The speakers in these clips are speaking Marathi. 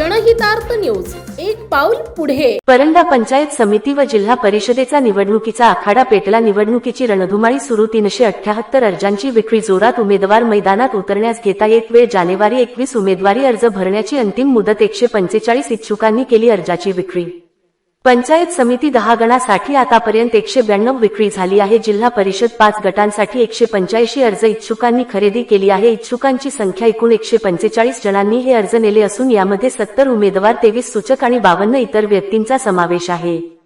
जनहितार्थ न्यूज एक पाऊल पुढे. परंडा पंचायत समिती व जिल्हा परिषदेचा निवडणुकीचा आखाडा पेटला. निवडणुकीची रणधुमाळी सुरू तीनशे अठ्याहत्तर अर्जांची विक्री जोरात उमेदवार मैदानात उतरण्यास घेता येत. वेळ जानेवारी एकवीस उमेदवारी अर्ज भरण्याची अंतिम मुदत एकशे पंचेचाळीस इच्छुकांनी केली अर्जाची विक्री. पंचायत समिती दहा गणासाठी आतापर्यंत एकशे ब्याण्णव विक्री झाली आहे. जिल्हा परिषद पाच गटांसाठी एकशे पंच्याऐंशी अर्ज इच्छुकांनी खरेदी केली आहे. इच्छुकांची संख्या एकूण एकशे पंचेचाळीस जणांनी हे अर्ज नेले असून यामध्ये सत्तर उमेदवार तेवीस सूचक आणि बावन्न इतर व्यक्तींचा समावेश आहे.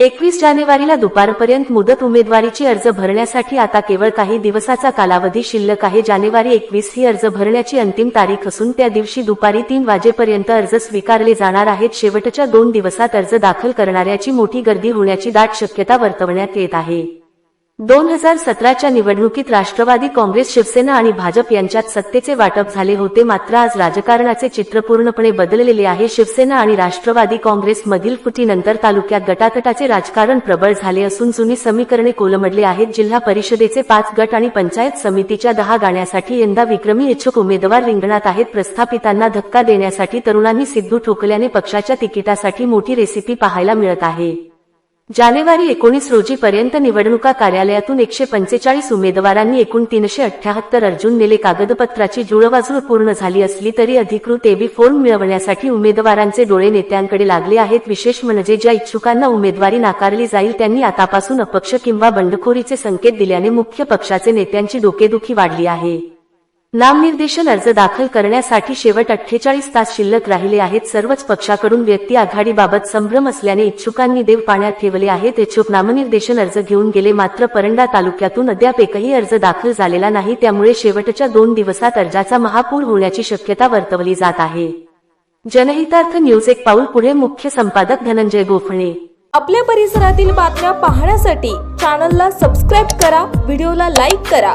एकवीस जानेवारीला दुपारपर्यंत मुदत उमेदवारीची अर्ज भरण्यासाठी आता केवळ काही दिवसाचा कालावधी शिल्लक आहे. जानेवारी एकवीस ही अर्ज भरण्याची अंतिम तारीख असून त्या दिवशी दुपारी तीन वाजेपर्यंत अर्ज स्वीकारले जाणार आहेत. शेवटच्या दोन दिवसात अर्ज दाखल करणाऱ्याची मोठी गर्दी होण्याची दाट शक्यता वर्तवण्यात येत आहे. दोन हजार सतराच्या निवडणुकीत राष्ट्रवादी काँग्रेस शिवसेना आणि भाजप यांच्यात सत्तेचे वाटप झाले होते. मात्र आज राजकारणाचे चित्र पूर्णपणे बदललेले आहे. शिवसेना आणि राष्ट्रवादी काँग्रेसमधील फुटीनंतर तालुक्यात गटातटाचे राजकारण प्रबळ झाले असून जुनी समीकरणे कोलमडले आहेत. जिल्हा परिषदेचे पाच गट आणि पंचायत समितीच्या दहा गाण्यासाठी यंदा विक्रमी इच्छुक उमेदवार रिंगणात आहेत. प्रस्थापितांना धक्का देण्यासाठी तरुणांनी सिद्धू ठोकल्याने पक्षाच्या तिकिटासाठी मोठी रेसिपी पाहायला मिळत आहे. जानेवारी एकोणीस रोजी पर्यंत निवडणुका कार्यालयातून एकशे पंचेचाळीस उमेदवारांनी एकूण तीनशे अठ्याहत्तर अर्जुन नेले कागदपत्राची जुळवाजुळ पूर्ण झाली असली तरी अधिकृत एबी फॉर्म मिळवण्यासाठी उमेदवारांचे डोळे नेत्यांकडे लागले आहेत. विशेष म्हणजे ज्या इच्छुकांना उमेदवारी नाकारली जाईल त्यांनी आतापासून अपक्ष किंवा बंडखोरीचे संकेत दिल्याने मुख्य पक्षाचे नेत्यांची डोकेदुखी वाढली आहे. नामनिर्देशन अर्ज दाखल करण्यासाठी शेवट अठ्ठेचाळीस तास शिल्लक राहिले आहेत. सर्वच पक्षाकडून व्यक्ती आघाडीबाबत संभ्रम असल्याने इच्छुकांनी देव पाण्यात ठेवले आहेत. इच्छुक नामनिर्देशन अर्ज घेऊन गेले. मात्र परंडा तालुक्यातून अद्याप एकही अर्ज दाखल झालेला नाही. त्यामुळे शेवटच्या दोन दिवसात अर्जाचा महापूर होण्याची शक्यता वर्तवली जात आहे. जनहितार्थ न्यूज एक पाऊल पुढे. मुख्य संपादक धनंजय गोफणे आपल्या परिसरातील बातम्या पाहण्यासाठी चॅनलला सबस्क्राईब करा. व्हिडिओला लाईक करा.